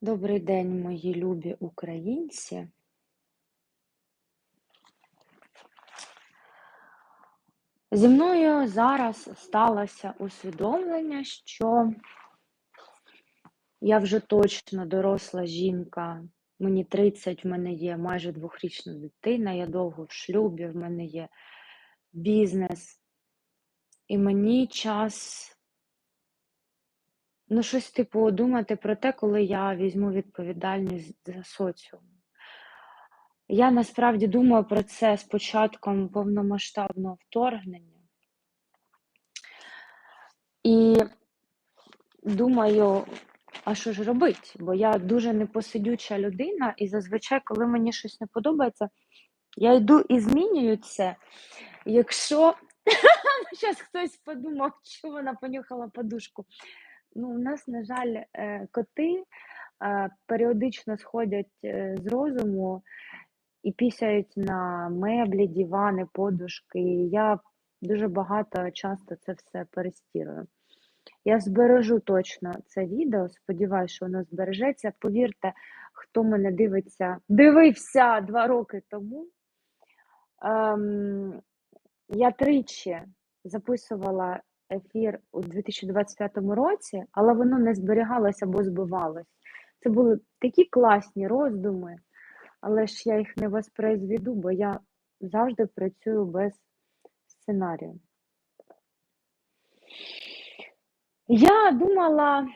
Добрий день, мої любі українці. Зі мною зараз сталося усвідомлення, що я вже точно доросла жінка. Мені 30, в мене є майже двохрічна дитина, я довго в шлюбі, в мене є бізнес. І мені час, ну, щось типу думати про те, коли я візьму відповідальність за соціум. Я насправді думаю про це з початком повномасштабного вторгнення. І думаю, а що ж робити? Бо я дуже непосидюча людина, і зазвичай, коли мені щось не подобається, я йду і змінюю це. Якщо зараз хтось подумав, що вона понюхала подушку. Ну, у нас, на жаль, е, коти е, періодично сходять е, з розуму і пісяють на меблі, дивани, подушки. Я дуже багато часто це все перестірую. Я збережу точно це відео, сподіваюся, що воно збережеться. Повірте, хто мене дивиться, дивився два роки тому. Ем, я тричі записувала ефір у 2025 році, але воно не зберігалося або збивалось. Це були такі класні роздуми, але ж я їх не воспроизведу, бо я завжди працюю без сценарію. Я думала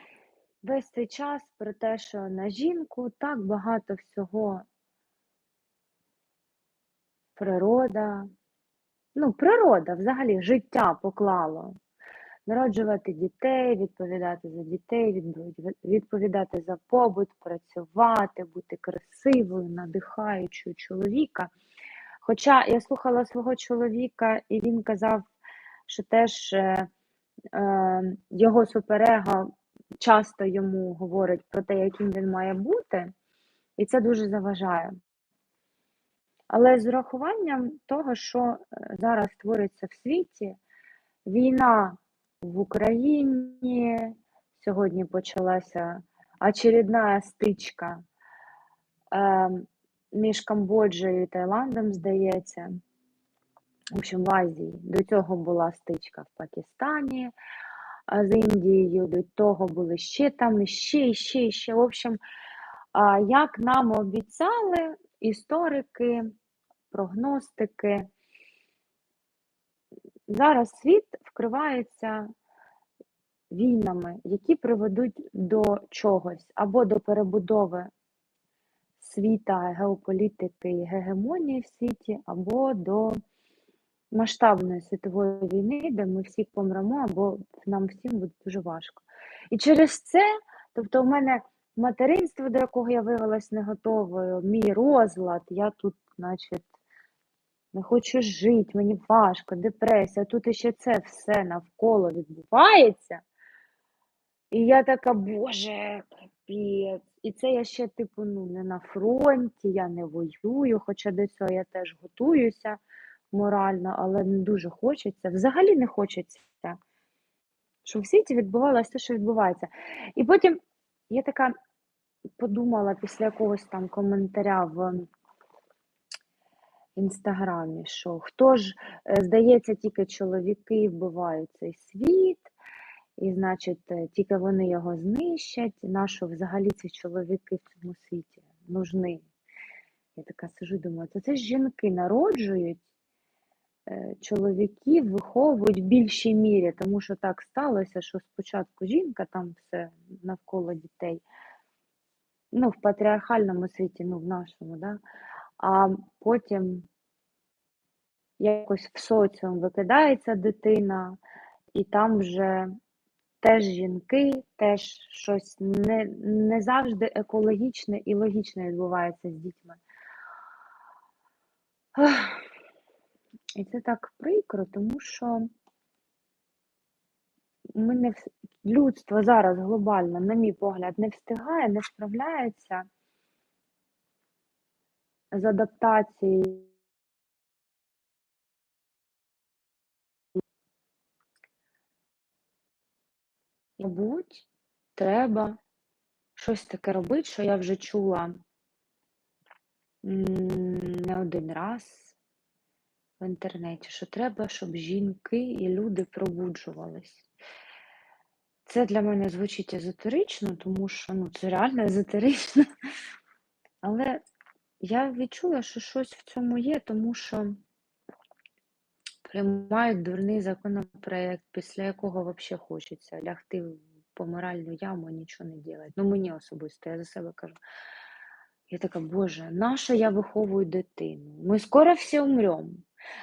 весь цей час про те, що на жінку так багато всього природа, ну, природа взагалі життя поклало. Народжувати дітей, відповідати за дітей, відповідати за побут, працювати, бути красивою, надихаючою чоловіка. Хоча я слухала свого чоловіка, і він казав, що теж е, е, його суперега часто йому говорить про те, яким він має бути, і це дуже заважає. Але з урахуванням того, що е, зараз твориться в світі, війна в Україні, сьогодні почалася очередна стичка е, між Камбоджею і Таїландом, здається. В общем, в Азії. До цього була стичка в Пакистані з Індією, до того були ще там, ще, ще, ще. В общем, як нам обіцяли історики, прогностики, зараз світ вкривається війнами, які приведуть до чогось або до перебудови світа, геополітики і гегемонії в світі, або до масштабної світової війни, де ми всі помремо, або нам всім буде дуже важко. І через це, тобто, у мене материнство, до якого я виявилась не готовою, мій розлад, я тут, значить, не хочу жити, мені важко, депресія, тут ще це все навколо відбувається. І я така, Боже, капець. І це я ще, типу, ну, не на фронті, я не воюю, хоча до цього я теж готуюся морально, але не дуже хочеться. Взагалі не хочеться, щоб в світі відбувалося те, що відбувається. І потім я така подумала після якогось там коментаря в інстаграмі, що хто ж, е, здається, тільки чоловіки вбивають цей світ, і, значить, е, тільки вони його знищать, нащо взагалі ці чоловіки в цьому світі нужны. Я така сижу, думаю, то це ж жінки народжують Е, чоловіків виховують в більшій мірі, тому що так сталося, що спочатку жінка там все навколо дітей, ну, в патріархальному світі, ну, в нашому, да? А потім якось в соціум викидається дитина, і там вже теж жінки, теж щось не, не завжди екологічне і логічне відбувається з дітьми. І це так прикро, тому що ми не людство зараз глобально, на мій погляд, не встигає, не справляється з адаптацією. Мабуть, треба щось таке робити, що я вже чула не один раз в інтернеті, що треба, щоб жінки і люди пробуджувались. Це для мене звучить езотерично, тому що ну, це реально езотерично. Але я відчула, що щось в цьому є, тому що приймають дурний законопроект, після якого взагалі хочеться лягти в помиральну яму і нічого не робити. Ну, мені особисто, я за себе кажу. Я така, Боже, наша я виховую дитину? Ми скоро всі умремо.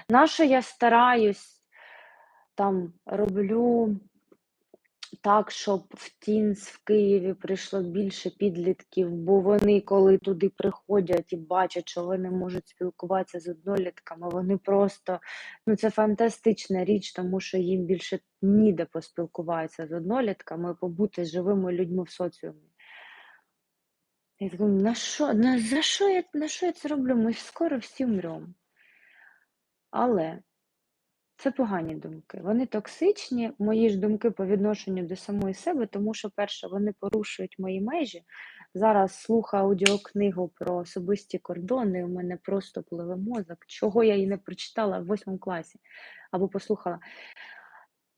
Наша я стараюсь, там роблю так, щоб в Тінс в Києві прийшло більше підлітків, бо вони, коли туди приходять і бачать, що вони можуть спілкуватися з однолітками, вони просто ну це фантастична річ, тому що їм більше ніде поспілкуватися з однолітками, побути живими людьми в соціумі. Я така, на що, на, за що я, на що я це роблю? Ми скоро всі вмремо. Але це погані думки. Вони токсичні, мої ж думки по відношенню до самої себе, тому що, перше, вони порушують мої межі. Зараз слухаю аудіокнигу про особисті кордони, у мене просто пливе мозок, чого я її не прочитала в восьмому класі або послухала.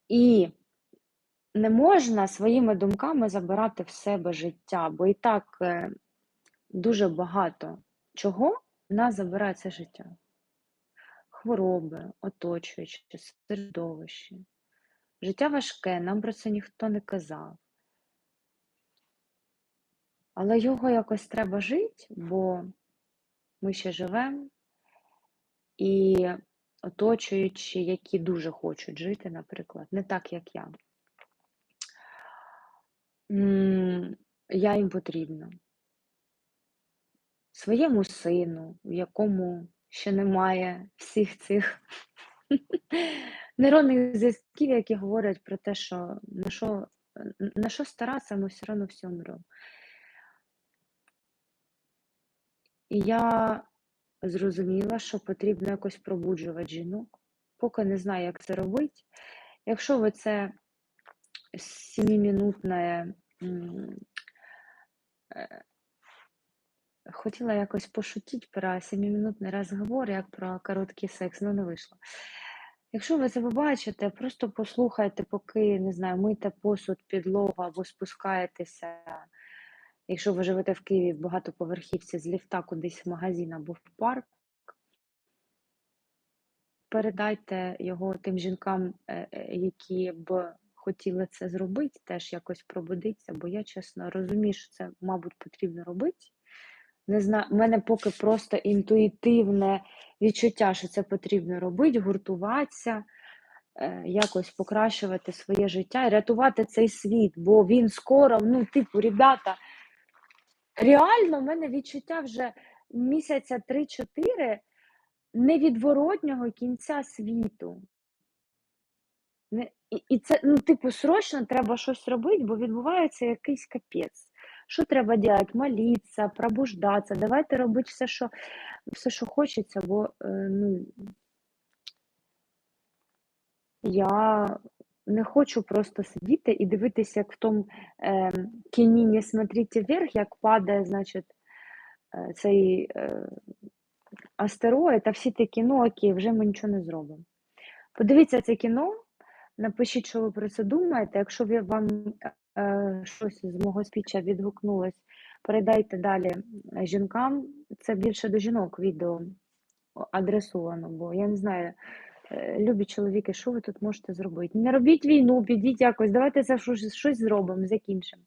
І не можна своїми думками забирати в себе життя, бо і так е, дуже багато чого в нас забирає це життя хвороби, оточуюче середовище. Життя важке, нам про це ніхто не казав. Але його якось треба жити, бо ми ще живемо, і оточуючі, які дуже хочуть жити, наприклад, не так, як я. Я їм потрібна. Своєму сину, в якому що немає всіх цих нейронних зв'язків, які говорять про те, що на що на що старатися, ми все одно все умремо. І я зрозуміла, що потрібно якось пробуджувати жінок, поки не знаю, як це робити. Якщо ви це 7-мінутне Хотіла якось пошутіти про 7-минутний розговор, як про короткий секс, але не вийшло. Якщо ви це побачите, просто послухайте, поки не знаю, мийте посуд, підлога або спускаєтеся. Якщо ви живете в Києві в багатоповерхівці з ліфта кудись в магазин або в парк, передайте його тим жінкам, е, е, які б хотіли це зробити, теж якось пробудиться, бо я чесно розумію, що це, мабуть, потрібно робити. Не знаю, в мене поки просто інтуїтивне відчуття, що це потрібно робити, гуртуватися, е, якось покращувати своє життя і рятувати цей світ, бо він скоро, ну, типу, ребята, реально в мене відчуття вже місяця 3-4 невідворотнього кінця світу. І це, ну, типу, срочно треба щось робити, бо відбувається якийсь капець. Що треба робити? Молитися, пробуждатися. Давайте робити все, що все, що хочеться, бо е, ну, я не хочу просто сидіти і дивитися, як в тому е, кіні «Не смотрите вверх, як падає, значить, е, цей е, астероїд, а всі такі, ну окей, вже ми нічого не зробимо. Подивіться це кіно, напишіть, що ви про це думаєте. Якщо вам Е, щось з мого спіча відгукнулось, передайте далі жінкам. Це більше до жінок відео адресовано, бо я не знаю, е, любі чоловіки, що ви тут можете зробити? Не робіть війну, підіть якось, давайте це щось, щось зробимо, закінчимо.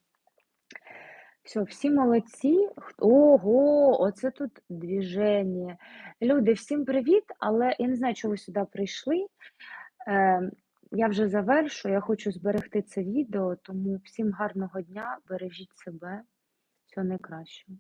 Все, всі молодці. Ого, оце тут двіження. Люди, всім привіт, але я не знаю, чого ви сюди прийшли. Я вже завершу, я хочу зберегти це відео, тому всім гарного дня, бережіть себе, всього найкращого.